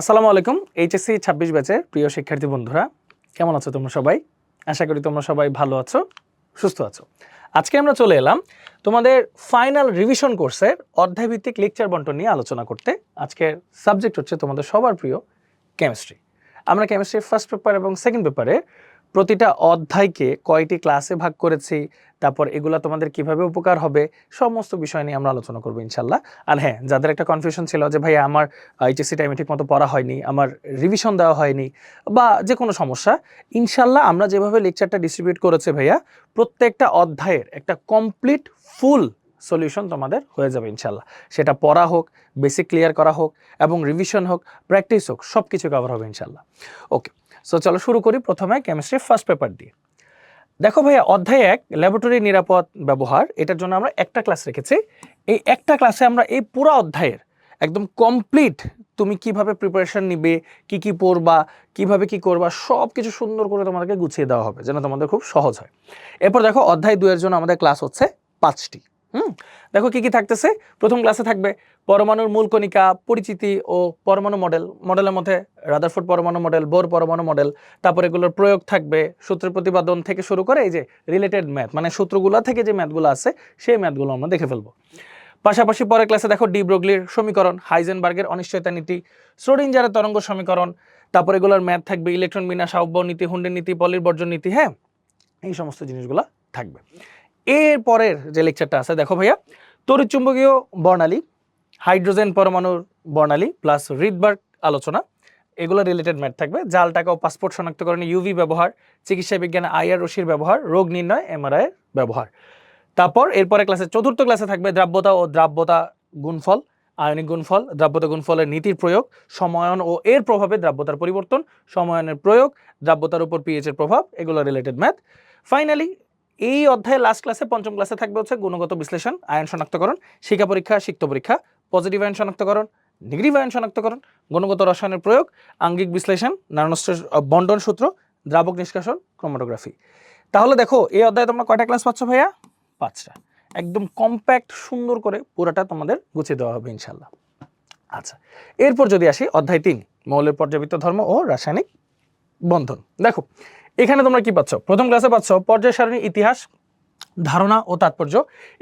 আসসালামু আলাইকুম, এইচএসসি ছাব্বিশ ব্যাচের প্রিয় শিক্ষার্থী বন্ধুরা, কেমন আছো তোমরা সবাই? আশা করি তোমরা সবাই ভালো আছো, সুস্থ আছো। আজকে আমরা চলে এলাম তোমাদের ফাইনাল রিভিশন কোর্সের অধ্যায়ভিত্তিক লেকচার বন্টন নিয়ে আলোচনা করতে। আজকের সাবজেক্ট হচ্ছে তোমাদের সবার প্রিয় কেমিস্ট্রি। আমরা কেমিস্ট্রির ফার্স্ট পেপার এবং সেকেন্ড পেপারে প্রতিটা অধ্যায়কে কয়টি ক্লাসে ভাগ করেছি তারপর এগুলা তোমাদের কীভাবে উপকার হবে, সমস্ত বিষয় নিয়ে আমরা আলোচনা করব ইনশাল্লাহ। আর হ্যাঁ যাদের একটা কনফিউশন ছিল যে ভাই আমার এইচএসসি টাইমে ঠিক মতো পড়া হয়নি, আমার রিভিশন দেওয়া হয়নি, বা যে কোনো সমস্যা, ইনশাল্লাহ আমরা যেভাবে লেকচারটা ডিস্ট্রিবিউট করেছে ভাইয়া, প্রত্যেকটা অধ্যায়ের একটা কমপ্লিট ফুল সলিউশন তোমাদের হয়ে যাবে ইনশাল্লাহ। সেটা পড়া হোক বেসিক ক্লিয়ার করা হোক, এবং রিভিশন হোক প্র্যাকটিস হোক সব কিছু কভার হবে ইনশাল্লাহ। ওকে সো চলো শুরু করি প্রথমে কেমিস্ট্রি ফার্স্ট পেপার দিয়ে। দেখো ভাইয়া, অধ্যায় এক ল্যাবরেটরি নিরাপদ ব্যবহার, এটার জন্য আমরা একটা ক্লাস রেখেছি। এই একটা ক্লাসে আমরা এই পুরো অধ্যায়ের একদম কমপ্লিট তুমি কীভাবে প্রিপারেশন নিবে, কি কি পড়বা, কীভাবে কি করবা সব কিছু সুন্দর করে তোমাদেরকে গুছিয়ে দেওয়া হবে, যেন তোমাদের খুব সহজ হয়। এরপর দেখো, অধ্যায় দুয়ের জন্য আমাদের ক্লাস হচ্ছে পাঁচটি। হুম। দেখো কি কি থাকতেছে? প্রথম ক্লাসে থাকবে পরমাণুর মূল কণিকা, পরিচিতি ও পরমাণু মডেল মডেলের মধ্যে রাদারফোর্ড পরমাণু মডেল বোর পরমাণু মডেল তারপর এগুলোর প্রয়োগ থাকবে সূত্র প্রতিপাদন থেকে শুরু করে এই যে রিলেটেড ম্যাথ মানে সূত্রগুলো থেকে যে ম্যাথগুলো আছে, সেই ম্যাথগুলো আমরা দেখে ফেলব। পাশাপাশি পরের ক্লাসে দেখো ডি ব্রোগলির সমীকরণ, হাইজেনবার্গের অনিশ্চয়তা নীতি, শ্রোডিঞ্জারের তরঙ্গ সমীকরণ, তারপর এগুলোর ম্যাথ থাকবে ইলেকট্রন বিন্যাস আহ্ব নীতি, হুন্ডের নীতি, পলির বর্জন নীতি হ্যাঁ? এই সমস্ত জিনিসগুলো থাকবে। এর পরের যে লেকচারটা আছে, দেখো ভাইয়া তড়িৎচুম্বকীয় বর্ণালী, হাইড্রোজেন পরমাণুর বর্ণালী প্লাস রিডবার্গ আলোচনা, এগুলো রিলেটেড ম্যাথ থাকবে। জাল টাকা ও পাসপোর্ট শনাক্তকরণে ইউভি ব্যবহার, চিকিৎসা বিজ্ঞানে আইআর রশির ব্যবহার, রোগ নির্ণয় এমআরআই এর ব্যবহার। তারপর এরপরে ক্লাসে চতুর্থ ক্লাসে থাকবে দ্রাব্যতা ও দ্রাব্যতা গুণফল, আয়নিক গুণফল, দ্রাব্যতা গুণফলের নীতির প্রয়োগ সময়ন ও এর প্রভাবে দ্রাব্যতার পরিবর্তন সময়নের প্রয়োগ, দ্রাব্যতার উপর পিএইচ এর প্রভাব, এগুলো রিলেটেড ম্যাথ ফাইনালি এই অধ্যায়ে লাস্ট ক্লাসে পঞ্চম ক্লাসে থাকবে হচ্ছে গুণগত বিশ্লেষণ, আয়ন শনাক্তকরণ, শিক্ষা পরীক্ষা, সিক্ত পরীক্ষা পজিটিভ আয়ন শনাক্তকরণ নেগেটিভ আয়ন শনাক্তকরণ, গুণগত রসায়নের প্রয়োগ, আঙ্গিক বিশ্লেষণ নারায়ণস্ত্র বন্টন সূত্র, দ্রাবক নিষ্কাশন ক্রোমাটোগ্রাফি তাহলে দেখো, এই অধ্যায়ে তোমরা কয়টা ক্লাস পাচ্ছ ভাইয়া? পাঁচটা। একদম কম্প্যাক্ট সুন্দর করে পুরাটা তোমাদের গুছিয়ে দেওয়া হবে ইনশাল্লাহ আচ্ছা এরপর যদি আসি, অধ্যায় তিন, মৌলের পর্যাবৃত্ত ধর্ম ও রাসায়নিক বন্ধন। দেখো এখানে তোমরা কি পাচ্ছ? প্রথম ক্লাসে পাচ্ছ পর্যায় সারণী ইতিহাস, ধারণা ও তাৎপর্য।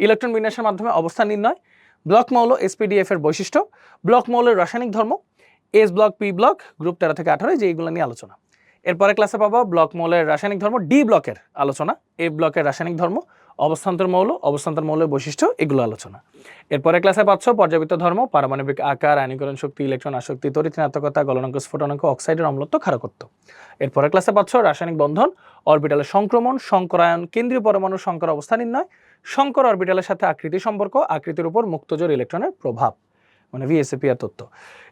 ইলেকট্রন বিন্যাসের মাধ্যমে অবস্থান নির্ণয় ব্লক মৌল এসপিডিএফ এর বৈশিষ্ট্য ব্লক মৌলের রাসায়নিক ধর্ম S block P block group তেরো থেকে আঠারো যে এইগুলো নিয়ে আলোচনা। এরপরে ক্লাসে পাবো ব্লক মৌলের রাসায়নিক ধর্ম ডি ব্লকের আলোচনা এ ব্লকের রাসায়নিক ধর্ম অবস্থান্তর মৌল, অবস্থান্তর মৌলের বৈশিষ্ট্য, এগুলো আলোচনা। এরপরে ক্লাসে পাচ্ছ পর্যাবৃত্ত ধর্ম, পারমাণবিক আকার, আয়নীকরণ শক্তি, ইলেকট্রন আসক্তি, তড়িৎ ঋণাত্মকতা, গলনাঙ্ক, স্ফোটনাঙ্ক, অক্সাইডের অম্লত্ব, ক্ষারকত্ব। এরপরে ক্লাসে পাচ্ছ রাসায়নিক বন্ধন অরবিটালের সংক্রমণ, সংকরায়ন, কেন্দ্রীয় পরমাণু সংকর অবস্থা নির্ণয়, সংকর অরবিটালের সাথে আকৃতি সম্পর্ক, আকৃতির উপর মুক্তজোর ইলেকট্রনের প্রভাব মানে ভিএসএপি এর তথ্য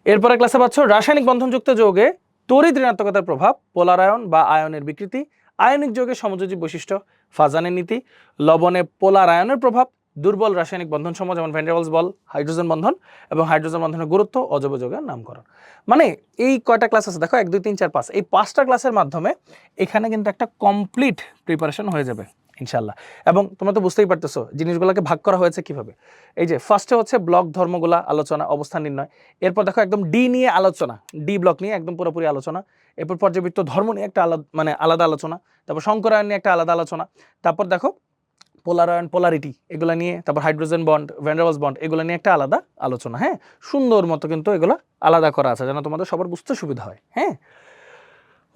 এরপরে ক্লাসে পাচ্ছ রাসায়নিক বন্ধনযুক্ত যৌগে তড়িৎ ঋণাত্মকতার প্রভাব, পোলারায়ন বা আয়নের বিকৃতি, আয়নিক যৌগের সমযোজী বৈশিষ্ট্য ফাজানের নীতি, লবণে পোলারায়নের প্রভাব, দুর্বল রাসায়নিক বন্ধন সমূহ যেমন ভেন্ডারবলস বল, হাইড্রোজেন বন্ধন এবং হাইড্রোজেন বন্ধনের গুরুত্ব অজৈব যৌগের নামকরণ। মানে এই কয়টা ক্লাস আছে? দেখো, এক, দুই, তিন, চার, পাঁচ। এই পাঁচটা ক্লাসের মাধ্যমে এখানে কিন্তু একটা কমপ্লিট প্রিপারেশন হয়ে যাবে ইনশাল্লাহ এবং তোমরা তো বুঝতেই পারতেছো, জিনিসগুলোকে ভাগ করা হয়েছে কীভাবে? এই যে ফার্স্টে হচ্ছে ব্লক ধর্মগুলা, আলোচনা, অবস্থান নির্ণয়। এরপর দেখো, একদম ডি নিয়ে আলোচনা ডি ব্লক নিয়ে একদম পুরোপুরি আলোচনা। এরপর পর্যাবৃত্ত ধর্ম নিয়ে একটা আলাদা মানে আলাদা আলোচনা, তারপর শঙ্করায়ন নিয়ে একটা আলাদা আলোচনা, তারপর দেখো পোলারায়ন, পোলারিটি, এগুলো নিয়ে, তারপর হাইড্রোজেন বন্ড ভ্যান্ডারওয়ালস বন্ড, এগুলো নিয়ে একটা আলাদা আলোচনা হ্যাঁ? সুন্দর মতো কিন্তু এগুলো আলাদা করা আছে, যেন তোমাদের সবার বুঝতে সুবিধা হয় হ্যাঁ?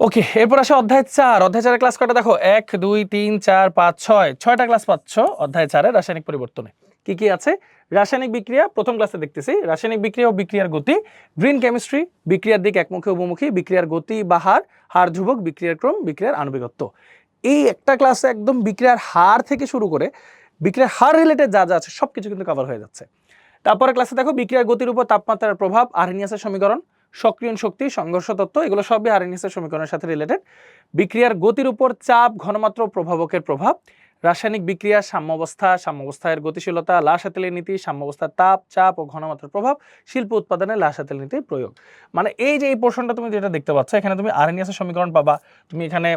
ওকে, এরপর আসে অধ্যায় চার, অধ্যায় চারের ক্লাস কটা দেখো, এক, দুই, তিন, চার, পাঁচ, ছয়, ছয়টা ক্লাস পাচ্ছ অধ্যায় চারে রাসায়নিক পরিবর্তনে। কি কি আছে? রাসায়নিক বিক্রিয়া, প্রথম ক্লাসে দেখতেছি। রাসায়নিক বিক্রিয়া ও বিক্রিয়ার গতি, গ্রিন কেমিস্ট্রি বিক্রিয়ার দিক একমুখী, উপমুখী, বিক্রিয়ার গতি বা হার হার ধ্রুবক, বিক্রিয়ার ক্রম, বিক্রিয়ার আণবিকত্ব। এই একটা ক্লাসে একদম বিক্রিয়ার হার থেকে শুরু করে, বিক্রিয়ার হার রিলেটেড যা যা আছে সব কিছু কিন্তু কভার হয়ে যাচ্ছে। তারপরে ক্লাসে দেখো, বিক্রিয়ার গতির উপর তাপমাত্রার প্রভাব আরএনএসের সমীকরণ, সক্রিয়ণ শক্তি, সংঘর্ষ তত্ত্ব, এগুলো সবই আরএনএসের সমীকরণের সাথে রিলেটেড বিক্রিয়ার গতির উপর চাপ, ঘনমাত্রা প্রভাবকের প্রভাব রাসায়নিক বিক্রিয়া, সাম্যাবস্থা, সাম্যাবস্থায়ের গতিশীলতা লাসাতেলের নীতি, সাম্যাবস্থার তাপ, চাপ ও ঘনমাত্রার প্রভাব, শিল্প উৎপাদনে লাসাতেল নীতির প্রয়োগ। মানে এই যে এই পোর্শনটা তুমি যেটা দেখতে পাচ্ছ, এখানে তুমি আরএনএসের সমীকরণ পাবা, তুমি এখানে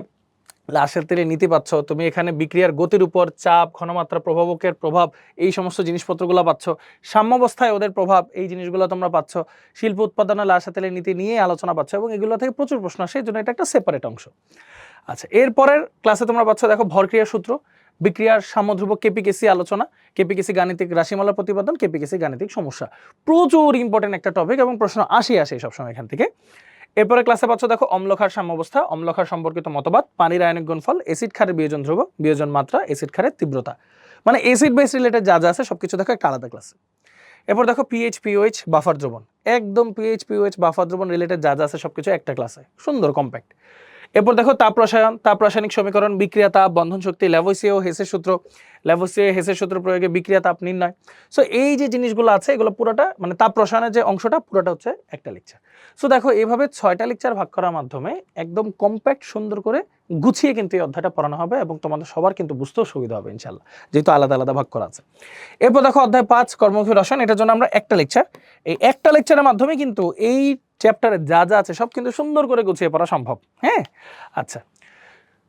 লাশের তেলে নীতি পাচ্ছ, তুমি এখানে বিক্রিয়ার গতির উপর চাপ, ঘনমাত্রা, প্রভাবকের প্রভাব, এই সমস্ত জিনিসপত্রগুলো পাচ্ছ। সাম্যাবস্থায় ওদের প্রভাব, এই জিনিসগুলো তোমরা পাচ্ছ। শিল্প উৎপাদনে লাশের তেলের নীতি নিয়ে আলোচনা পাচ্ছ এবং এগুলো থেকে প্রচুর প্রশ্ন আসে, এই জন্য এটা একটা সেপারেট অংশ। আচ্ছা এরপরের ক্লাসে তোমরা পাচ্ছ, দেখো ভরক্রিয়ার সূত্র। বিক্রিয়ার সামধ্রুব কেপিকেসি আলোচনা, কেপিকেসি গাণিতিক রাশিমালা প্রতিপাদন, কেপিকেসি গাণিতিক সমস্যা। প্রচুর ইম্পর্টেন্ট একটা টপিক এবং প্রশ্ন আসি আসে সবসময় এখান থেকে। এরপরে ক্লাসে পাচ্ছ দেখো অম্লক্ষার সাম্যাবস্থা, অম্লক্ষার সম্পর্কিত মতবাদ, পানির আয়নিক গুণফল এসিড ক্ষারের বিয়োজন ধ্রুব, বিয়োজন মাত্রা এসিড ক্ষারের তীব্রতা। মানে এসিড বেস রিলেটেড যা যা আছে সবকিছু দেখো একটা আলাদা ক্লাসে এরপর দেখো পিএইচ পিওএইচ বাফার দ্রবণ। একদম পিএইচ পিওএইচ বাফার দ্রবণ রিলেটেড যা যা আছে সবকিছু একটা ক্লাসে সুন্দর কম্প্যাক্ট এরপর দেখো তাপ রসায়ন, তাপ রাসায়নিক সমীকরণ, বিক্রিয়া তাপ, বন্ধন শক্তি ল্যাভোসিও হেসের সূত্র। ল্যাভোসিও হেসের সূত্র প্রয়োগে বিক্রিয়া তাপ নির্ণয়। সো এই যে জিনিসগুলো আছে, এগুলো পুরোটা মানে তাপ রসায়নের যে অংশটা, পুরোটা হচ্ছে একটা লেকচার সো দেখো এইভাবে ছয়টা লেকচার ভাগ করার মাধ্যমে একদম কম্প্যাক্ট সুন্দর করে গুছিয়ে কিন্তু এই অধ্যায়টা পড়ানো হবে এবং তোমাদের সবার কিন্তু বুঝতেও সুবিধা হবে ইনশাল্লাহ যেহেতু আলাদা আলাদা ভাগ করা আছে। এরপর দেখো অধ্যায় পাঁচ কর্মমুখী রসায়ন, এটার জন্য আমরা একটা লেকচার এই একটা লেকচারের মাধ্যমে কিন্তু এই চ্যাপ্টারে যা যা আছে সব কিন্তু সুন্দর করে গুছিয়ে পড়া সম্ভব। হ্যাঁ? আচ্ছা।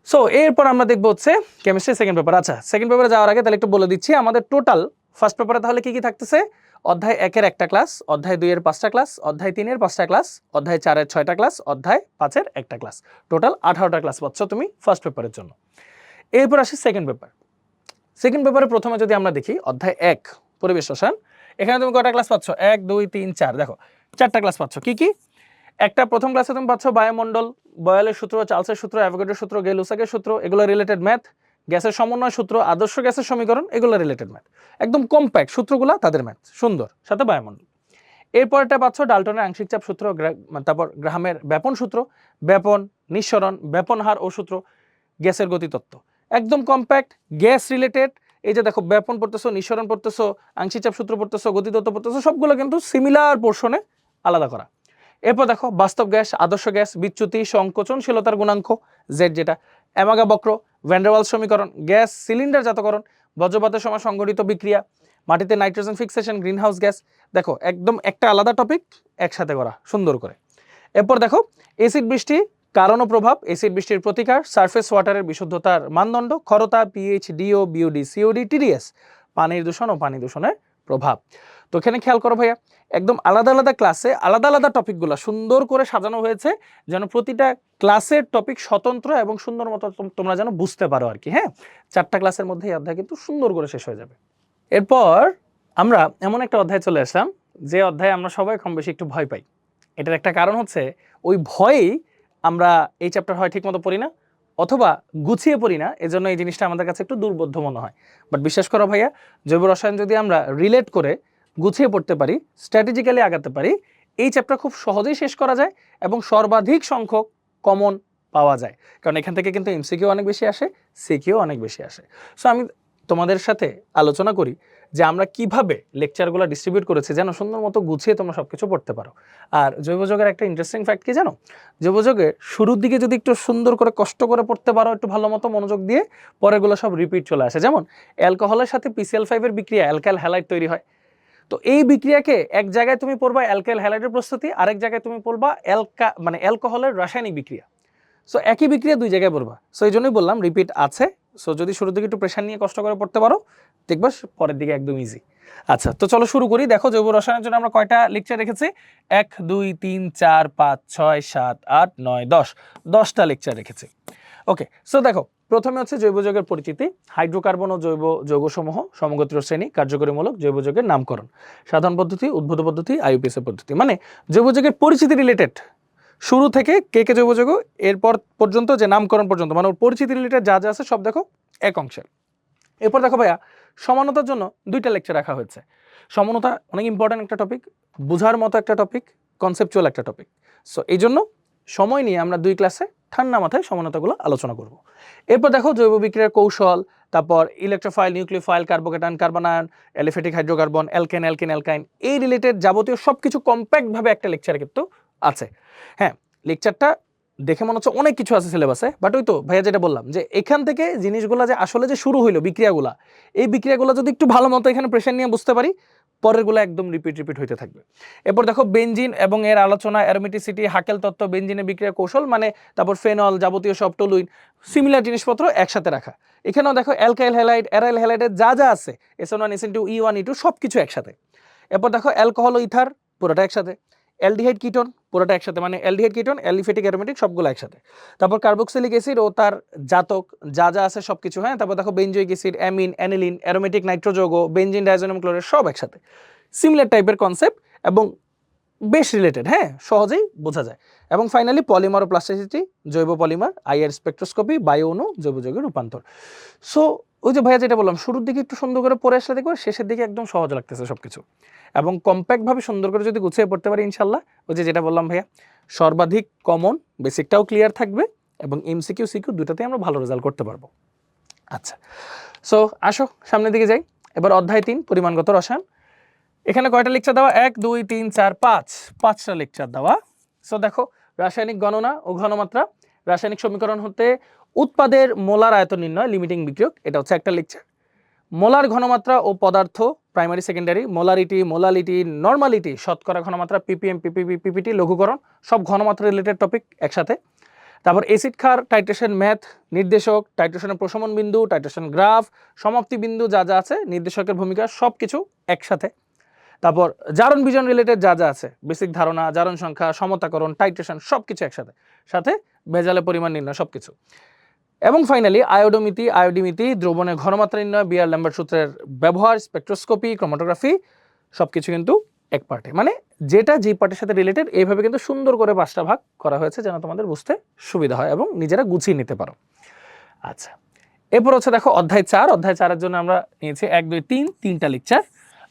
সো এরপর আমরা দেখব হচ্ছে কেমিস্ট্রি সেকেন্ড পেপার আচ্ছা সেকেন্ড পেপারে যাওয়ার আগে তাহলে একটু বলে দিচ্ছি, আমাদের টোটাল ফার্স্ট পেপারে তাহলে কি কি থাকতেছে? অধ্যায় একের একটা ক্লাস অধ্যায় দুইয়ের পাঁচটা ক্লাস অধ্যায় তিনের পাঁচটা ক্লাস অধ্যায় চারের ছয়টা ক্লাস অধ্যায় পাঁচের একটা ক্লাস টোটাল আঠারোটা ক্লাস পাচ্ছ তুমি ফার্স্ট পেপারের জন্য। এরপর আসি সেকেন্ড পেপার সেকেন্ড পেপারে প্রথমে যদি আমরা দেখি, অধ্যায় এক, পরিবেশ রসায়ন এখানে তুমি কয়টা ক্লাস পাচ্ছ? এক, দুই, তিন, চার। দেখো চারটা ক্লাস পাচ্ছ। কি কি? একটা প্রথম ক্লাসে তুমি পাচ্ছ বায়ুমণ্ডল, বয়ালের সূত্র, চার্লসের সূত্র অ্যাভোগাড্রের সূত্র, গেলুসাকের সূত্র, এগুলো রিলেটেড ম্যাথ গ্যাসের সমন্বয় সূত্র, আদর্শ গ্যাসের সমীকরণ, এগুলো রিলেটেড ম্যাথ একদম কম্প্যাক্ট সূত্রগুলো তাদের ম্যাথ সুন্দর, সাথে বায়ুমণ্ডল। এরপরটা পাচ্ছ ডাল্টনের আংশিক চাপ সূত্র তারপর গ্রাহামের ব্যাপন সূত্র, ব্যাপন নিঃসরণ, ব্যাপন হার ও সূত্র, গ্যাসের গতিতত্ত্ব একদম কম্প্যাক্ট গ্যাস রিলেটেড এই যে দেখো ব্যাপন পড়তেছো, নিঃসরণ পড়তেছো, আংশিক চাপ সূত্র পড়তেছো গতিতত্ত্ব পড়তেছো, সবগুলো কিন্তু সিমিলার পোর্শনে আলাদা করা। এরপর দেখো, বাস্তব গ্যাস, আদর্শ গ্যাস, বিচ্যুতি, সংকোচনশীলতার গুণাঙ্ক জেড যেটা, অ্যামাগা বক্র ভ্যান্ডারওয়াল সমীকরণ, গ্যাস সিলিন্ডার জাতকরণ বজ্রপাতের সময় সংঘটিত বিক্রিয়া, মাটিতে নাইট্রোজেন ফিক্সেশন, গ্রিনহাউস গ্যাস। দেখো, একদম একটা আলাদা টপিক একসাথে করা, সুন্দর করে। এরপর দেখো এসিড বৃষ্টি, কারণ প্রভাব এসিড বৃষ্টির প্রতিকার সারফেস ওয়াটারের বিশুদ্ধতার মানদণ্ড খরতা pH DO BOD COD TDS পানির দূষণ ও পানি দূষণের প্রভাব। তো এখানে খেয়াল করো ভাইয়া, একদম আলাদা আলাদা ক্লাসে আলাদা আলাদা টপিকগুলো সুন্দর করে সাজানো হয়েছে, যেন প্রতিটা ক্লাসের টপিক স্বতন্ত্র এবং সুন্দর মতো তোমরা যেন বুঝতে পারো আর কি হ্যাঁ? চারটা ক্লাসের মধ্যে এই অধ্যায় কিন্তু সুন্দর করে শেষ হয়ে যাবে। এরপর আমরা এমন একটা অধ্যায় চলে আসলাম, যে অধ্যায়ে আমরা সবাই কম বেশি একটু ভয় পাই। এটার একটা কারণ হচ্ছে, ওই ভয়েই আমরা এই চ্যাপ্টার হয় ঠিকমতো পড়ি না, অথবা গুছিয়ে পড়ি না, এজন্য এই জিনিসটা আমাদের কাছে একটু দুর্বোধ্য মনে হয়। বাট বিশ্বাস করো ভাইয়া, জৈব রসায়ন যদি আমরা রিলেট করে গুছিয়ে পড়তে পারি স্ট্র্যাটেজিক্যালি আগাতে পারি, এই চ্যাপ্টার খুব সহজেই শেষ করা যায় এবং সর্বাধিক সংখ্যক কমন পাওয়া যায়। কারণ এখান থেকে কিন্তু এমসিকিউ অনেক বেশি আসে সিকিউ অনেক বেশি আসে। সো আমি তোমাদের সাথে আলোচনা করি যে আমরা কীভাবে লেকচারগুলো ডিস্ট্রিবিউট করেছি যেন সুন্দর মতো গুছিয়ে তোমরা সব কিছু পড়তে পারো। আর জৈবযোগের একটা ইন্টারেস্টিং ফ্যাক্ট কি জানো? জৈবযোগে শুরুর দিকে যদি একটু সুন্দর করে কষ্ট করে পড়তে পারো, একটু ভালো মতো মনোযোগ দিয়ে পরেগুলো সব রিপিট চলে আসে। যেমন অ্যালকোহলের সাথে পিসিএল ফাইভের বিক্রিয়া অ্যালকাল হ্যালাইট তৈরি হয়। তো এই বিক্রিয়াকে এক জায়গায় তুমি পড়বা অ্যালকাল হ্যালাইডের প্রস্তুতি, আরেক জায়গায় তুমি পড়বা অ্যালকা মানে অ্যালকোহলের রাসায়নিক বিক্রিয়া। সো একই বিক্রিয়া দুই জায়গায় পড়বা। সো এই জন্যই বললাম রিপিট আছে। সো যদি শুরুর দিকে একটু প্রেশার নিয়ে কষ্ট করে পড়তে পারো, দেখবা পরের দিকে একদম ইজি আচ্ছা তো চলো শুরু করি। দেখো, জৈব রসায়নের জন্য আমরা কয়টা লেকচার রেখেছি? এক, দুই, তিন, চার, পাঁচ, ছয়, সাত, আট, নয়, দশ। দশটা লেকচার রেখেছি। ওকে সো দেখো প্রথমে হচ্ছে জৈব যৌগের পরিচিতি, হাইড্রোকার্বন ও জৈব যৌগসমূহ সমগোত্রীয় শ্রেণি, কার্যকরীমূলক জৈব যৌগের নামকরণ, সাধারণ পদ্ধতি, উদ্ভূত পদ্ধতি আইউপিএসের পদ্ধতি। মানে জৈব যৌগের পরিচিতি রিলেটেড শুরু থেকে কে কে জৈব যৌগ, এরপর পর্যন্ত যে নামকরণ পর্যন্ত মানে পরিচিতি রিলেটেড যা যা আছে সব দেখো এক অংশের। এরপর দেখো ভাইয়া, সমানতার জন্য দুইটা লেকচার রাখা হয়েছে। সমানতা অনেক ইম্পর্ট্যান্ট একটা টপিক বোঝার মতো একটা টপিক কনসেপচুয়াল একটা টপিক সো এই জন্য সময় নিয়ে আমরা দুই ক্লাসে ঠান্ডা মাথায় সমানতাগুলো আলোচনা করব। এরপর দেখো জৈব বিক্রিয়ার কৌশল, তারপর electrophile nucleophile carbocation carbanion aliphatic hydrocarbon alkane alkane alkyne এই রিলেটেড যাবতীয় সব কিছু কম্প্যাক্টভাবে একটা লেকচার কিন্তু আছে। হ্যাঁ লেকচারটা দেখে মনে হচ্ছে অনেক কিছু আছে সিলেবাসে বাট ওই তো ভাইয়া যেটা বললাম যে এখান থেকে জিনিসগুলো যে আসলে যে শুরু হইল বিক্রিয়াগুলা, এই বিক্রিয়াগুলো যদি একটু ভালো মতো এখানে প্রেশার নিয়ে বুঝতে পারি পরেরগুলো একদম রিপিট রিপিট হইতে থাকবে। এরপর দেখো বেঞ্জিন এবং এর আলোচনা অ্যারোমেটিসিটি হাকেল তত্ত্ব বেঞ্জিনের বিক্রিয়া কৌশল মানে তারপর ফেনল যাবতীয় সব টলুইন সিমিলার জিনিসপত্র একসাথে রাখা। এখানেও দেখো অ্যালকাইল হ্যালাইড অ্যারাইল হ্যালাইডের যা যা আছে SN one SN two E one E two সব কিছু একসাথে। এরপর দেখো অ্যালকোহল ইথার পুরোটা একসাথে। অ্যালডিহাইড কিটন, পুরোটা একসাথে মানে অ্যালডিহাইড কিটন, অ্যালিফেটিক অ্যারোমেটিক সবগুলো একসাথে। তারপর কার্বক্সিলিক অ্যাসিড ও তার জাতক, যা যা আছে সব কিছু হ্যাঁ? তারপর দেখো benzoic acid, amine, aniline, aromatic নাইট্রোযোগ benzene diazonium chloride সব একসাথে। সিমিলার টাইপের কনসেপ্ট এবং বেশ রিলেটেড হ্যাঁ? সহজেই বোঝা যায়। এবং ফাইনালি পলিমার ও প্লাস্টিসিটি জৈব পলিমার, আইআর স্পেকট্রোস্কোপি, বায়ু অণু, জৈব রূপান্তর। সো ওই যে ভাইয়া যেটা বললাম, শুরুর দিকে একটু সুন্দর করে পরে আসলে দেখব শেষের দিকে একদম সহজ লাগতেছে সব কিছু এবং কম্প্যাক্টভাবে সুন্দর করে যদি গুছিয়ে পড়তে পারি ইনশাল্লাহ ওই যে যেটা বললাম ভাইয়া, সর্বাধিক কমন বেসিকটাও ক্লিয়ার থাকবে এবং এমসিকিউ সিকিউ দুটাতেই আমরা ভালো রেজাল্ট করতে পারব। আচ্ছা সো আসো, সামনের দিকে যাই। এবার অধ্যায় তিন, পরিমাণগত রসায়ন। এখানে কয়টা লেকচার দেওয়া? এক, দুই, তিন, চার, পাঁচ। পাঁচটা লেকচার দেওয়া। সো দেখো, রাসায়নিক গণনা ও ঘনমাত্রা, রাসায়নিক সমীকরণ হতে উৎপাদের মোলার আয়তন নির্ণয় লিমিটিং বিক্রিয়ক, এটা হচ্ছে একটা লেকচার মোলার ঘনমাত্রা ও পদার্থ primary secondary molarity molality normality শতকরা ঘনমাত্রা পিপিএম পিপিপি পিপিটি লঘুকরণ, সব ঘনমাত্রা রিলেটেড টপিক একসাথে। তারপর এসিড ক্ষার টাইট্রেশন ম্যাথ নির্দেশক টাইট্রেশনের প্রশমন বিন্দু টাইট্রেশন গ্রাফ সমাপ্তি বিন্দু যা যা আছে, নির্দেশকের ভূমিকা, সব কিছু একসাথে। তারপর জারণ বিজন রিলেটেড যা যা আছে বেসিক ধারণা, জারণ সংখ্যা, সমতাকরণ টাইট্রেশন সব কিছু একসাথে। সাথে ভেজালের পরিমাণ নির্ণয়, সব কিছু। এবং ফাইনালি আয়োডোমিতি, আয়োডিমিতি দ্রবণের ঘনমাত্রা নির্ণয় বিয়ার ল্যাম্বার সূত্রের ব্যবহার স্পেকট্রোস্কোপি ক্রোমাটোগ্রাফি সব কিছু কিন্তু এক পার্টে মানে যেটা যে পার্টের সাথে রিলেটেড এইভাবে কিন্তু সুন্দর করে পাঁচটা ভাগ করা হয়েছে যেন তোমাদের বুঝতে সুবিধা হয় এবং নিজেরা গুছিয়ে নিতে পারো। আচ্ছা এরপর হচ্ছে দেখো অধ্যায় চার। অধ্যায় চারের জন্য আমরা নিয়েছি এক, দুই, তিন, তিনটা লেকচার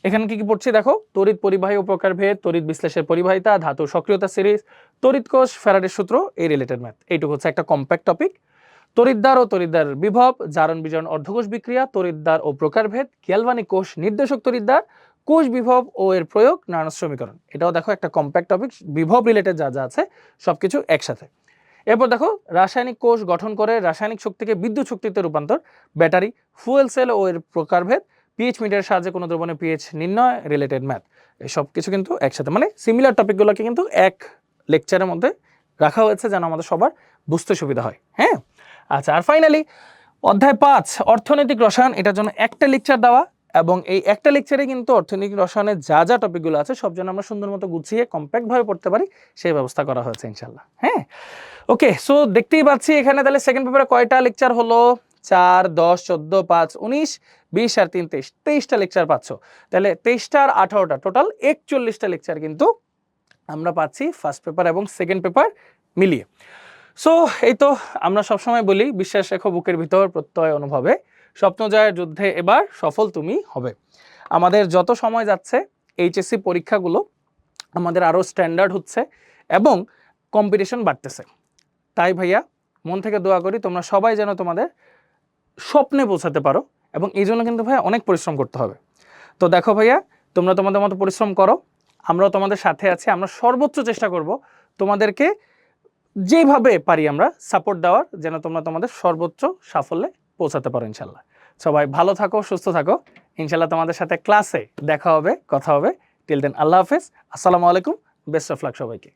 এখানে কি কি পড়ছি দেখো? তড়িৎ পরিবাহী ও প্রকারভেদ তড়িৎ বিশ্লেষের পরিবাহিতা, ধাতু সক্রিয়তা সিরিজ, তড়িৎ কোষ ফ্যারাডের সূত্র, এই রিলেটেড ম্যাথ এইটুকু হচ্ছে একটা কম্প্যাক্ট টপিক তড়িৎদ্বার ও তড়িৎদ্বার বিভব, জারণ বিজারণ অর্ধকোষ বিক্রিয়া তড়িৎদ্বার ও প্রকারভেদ গ্যালভানিক কোষ নির্দেশক তড়িৎদ্বার কোষ বিভব ও এর প্রয়োগ নারায়ণ সমীকরণ এটাও দেখো একটা কম্প্যাক্ট টপিক বিভব রিলেটেড যা যা আছে, সবকিছু একসাথে। এরপর দেখো, রাসায়নিক কোষ গঠন করে রাসায়নিক শক্তিকে বিদ্যুৎ শক্তিতে রূপান্তর, ব্যাটারি ফুয়েল সেল ও এর প্রকারভেদ পিএইচ মিটারের সাহায্যে কোনো দ্রবণের পিএইচ নির্ণয় রিলেটেড ম্যাথ সব কিছু কিন্তু একসাথে। মানে সিমিলার টপিকগুলোকে কিন্তু এক লেকচারের মধ্যে রাখা হয়েছে যেন আমাদের সবার বুঝতে সুবিধা হয়। হ্যাঁ? আচ্ছা আর ফাইনালি অধ্যায় পাঁচ, অর্থনৈতিক রসায়ন, এটার জন্য একটা লেকচার দেওয়া এবং এই একটা লেকচারে কিন্তু অর্থনৈতিক রসায়নের যা যা টপিকগুলো আছে, সব যেন আমরা সুন্দর মতো গুছিয়ে কম্প্যাক্টভাবে পড়তে পারি, সেই ব্যবস্থা করা হয়েছে ইনশাল্লাহ হ্যাঁ? ওকে সো দেখতেই পাচ্ছি এখানে তাহলে সেকেন্ড পেপারে কয়টা লেকচার হলো? চার, দশ, চোদ্দ, পাঁচ, উনিশ, বিশ আর তিন, তেইশ। তেইশটা লেকচার পাচ্ছ। তাহলে তেইশটা আর আঠারোটা টোটাল একচল্লিশটা লেকচার কিন্তু আমরা পাচ্ছি ফার্স্ট পেপার এবং সেকেন্ড পেপার মিলিয়ে। সো এই তো আমরা সবসময় বলি, বিশ্বাস রেখো বুকের ভিতর প্রত্যয় অনুভবে। স্বপ্ন জয়ের যুদ্ধে এবার সফল তুমি হবে। আমাদের যত সময় যাচ্ছে, এইচএসসি পরীক্ষাগুলো আমাদের আরও স্ট্যান্ডার্ড হচ্ছে এবং কম্পিটিশন বাড়তেছে। তাই ভাইয়া, মন থেকে দোয়া করি তোমরা সবাই যেন তোমাদের স্বপ্নে পৌঁছাতে পারো এবং এই জন্য কিন্তু ভাইয়া অনেক পরিশ্রম করতে হবে। তো দেখো ভাইয়া, তোমরা তোমাদের মতো পরিশ্রম করো, আমরাও তোমাদের সাথে আছি, আমরা সর্বোচ্চ চেষ্টা করব তোমাদেরকে যেভাবে পারি আমরা সাপোর্ট দেওয়ার, যেন তোমরা তোমাদের সর্বোচ্চ সাফল্যে পৌঁছাতে পারো ইনশাল্লাহ। সবাই ভালো থাকো, সুস্থ থাকো। ইনশাল্লাহ তোমাদের সাথে ক্লাসে দেখা হবে, কথা হবে। টিল দেন আল্লাহ হাফেজ। আসসালামু আলাইকুম। বেস্ট অফ লাক সবাইকে।